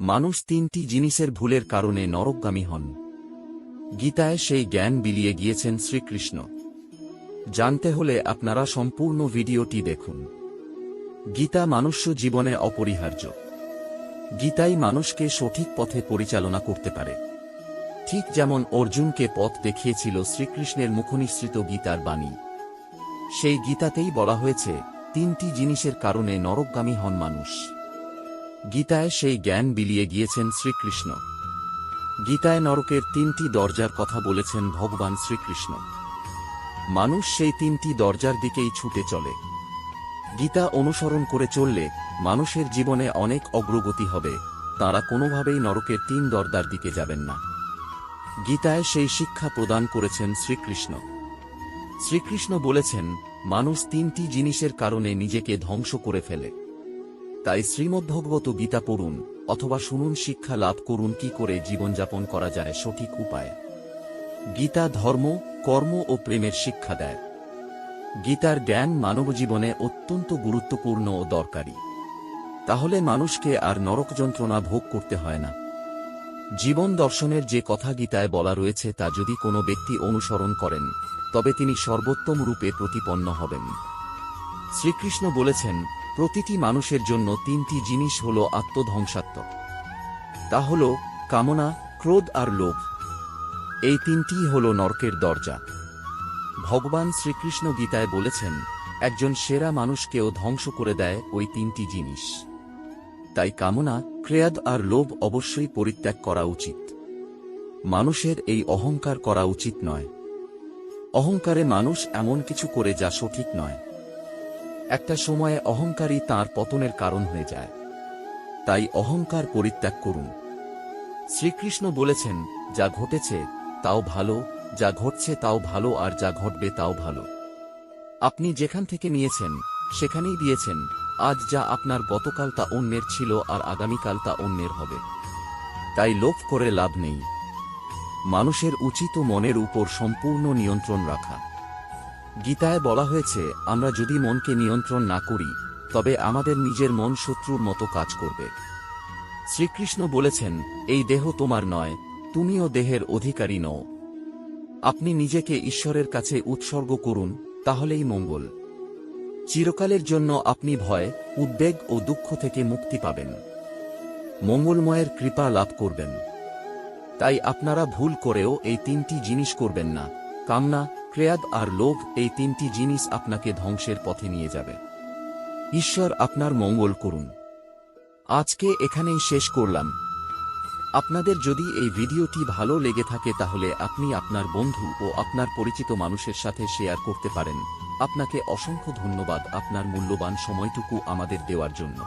মানুষ তিনটি জিনিসের ভুলের কারণে নরকগামী হন। গীতায় সেই জ্ঞান বিলিয়ে গিয়েছেন শ্রীকৃষ্ণ। জানতে হলে আপনারা সম্পূর্ণ ভিডিওটি দেখুন। গীতা মানুষ্য জীবনে অপরিহার্য। গীতাই মানুষকে সঠিক পথে পরিচালনা করতে পারে। ঠিক যেমন অর্জুনকে পথ দেখিয়েছিল শ্রীকৃষ্ণের মুখনিসৃত গীতার বাণী। সেই গীতাতেই বলা হয়েছে, তিনটি জিনিসের কারণে নরকগামী হন মানুষ। গীতায় সেই জ্ঞান বিলিয়ে গিয়েছেন শ্রীকৃষ্ণ। গীতায় নরকের তিনটি দরজার কথা বলেছেন ভগবান শ্রীকৃষ্ণ। মানুষ সেই তিনটি দরজার দিকেই ছুটে চলে। গীতা অনুসরণ করে চললে মানুষের জীবনে অনেক অগ্রগতি হবে, তারা কোনোভাবেই নরকের তিন দরজার দিকে যাবেন না। গীতায় সেই শিক্ষা প্রদান করেছেন শ্রীকৃষ্ণ। শ্রীকৃষ্ণ বলেছেন, মানুষ তিনটি জিনিসের কারণে নিজেকে ধ্বংস করে ফেলে। তাই শ্রীমদ্ভগবত গীতা পড়ুন অথবা শুনুন শিক্ষা লাভ করুন কি করে জীবনযাপন করা যায় সঠিক উপায়। গীতা ধর্ম, কর্ম ও প্রেমের শিক্ষা দেয়। গীতার জ্ঞান মানব জীবনে অত্যন্ত গুরুত্বপূর্ণ ও দরকারি। তাহলে মানুষকে আর নরক যন্ত্রণা ভোগ করতে হয় না। জীবন দর্শনের যে কথা গীতায় বলা রয়েছে তা যদি কোনো ব্যক্তি অনুসরণ করেন, তবে তিনি সর্বোত্তম রূপে প্রতিপন্ন হবেন। শ্রীকৃষ্ণ বলেছেন প্রতিটি মানুষের জন্য তিনটি জিনিস হল আত্মধ্বংসাত্মক। তা হল কামনা, ক্রোধ আর লোভ। এই তিনটিই হল নরকের দরজা। ভগবান শ্রীকৃষ্ণ গীতায় বলেছেন, একজন সেরা মানুষকেও ধ্বংস করে দেয় ওই তিনটি জিনিস। তাই কামনা ক্রেয়াদ আর লোভ অবশ্যই পরিত্যাগ করা উচিত। মানুষের এই অহংকার করা উচিত নয়। অহংকারে মানুষ এমন কিছু করে যা সঠিক নয়। একটা সময়ে অহংকারই তার পতনের কারণ হয়ে যায়। তাই অহংকার পরিত্যাগ করুন। শ্রীকৃষ্ণ বলেছেন, যা ঘটেছে তাও ভালো, যা ঘটছে তাও ভালো, আর যা ঘটবে তাও ভালো। আপনি যেখান থেকে নিয়েছেন, সেখানেই দিয়েছেন। আজ যা আপনার গতকাল তা অন্যের ছিল, আর আগামীকাল তা অন্যের হবে। তাই লোভ করে লাভ নেই। মানুষের উচিত মনের উপর সম্পূর্ণ নিয়ন্ত্রণ রাখা। গীতায় বলা হয়েছে, আমরা যদি মনকে নিয়ন্ত্রণ না করি, তবে আমাদের নিজের মন শত্রুর মতো কাজ করবে। শ্রীকৃষ্ণ বলেছেন, এই দেহ তোমার নয়, তুমিও দেহের অধিকারী নও। আপনি নিজেকে ঈশ্বরের কাছে উৎসর্গ করুন, তাহলেই মঙ্গল। চিরকালের জন্য আপনি ভয়, উদ্বেগ ও দুঃখ থেকে মুক্তি পাবেন। মঙ্গলময়ের কৃপা লাভ করবেন। তাই আপনারা ভুল করেও এই তিনটি জিনিস করবেন না, কামনা ক্রেয়াদ আর লোভ এই তিনটি জিনিস আপনাকে ধ্বংসের পথে নিয়ে যাবে। ঈশ্বর আপনার মঙ্গল করুন। আজকে এখানেই শেষ করলাম। আপনাদের যদি এই ভিডিওটি ভালো লেগে থাকে তাহলে আপনি আপনার বন্ধু ও আপনার পরিচিত মানুষের সাথে শেয়ার করতে পারেন। আপনাকে অসংখ্য ধন্যবাদ আপনার মূল্যবান সময়টুকু আমাদের দেওয়ার জন্য।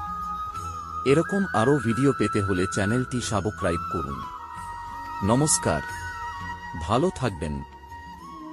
এরকম আরও ভিডিও পেতে হলে চ্যানেলটি সাবস্ক্রাইব করুন। নমস্কার। ভালো থাকবেন।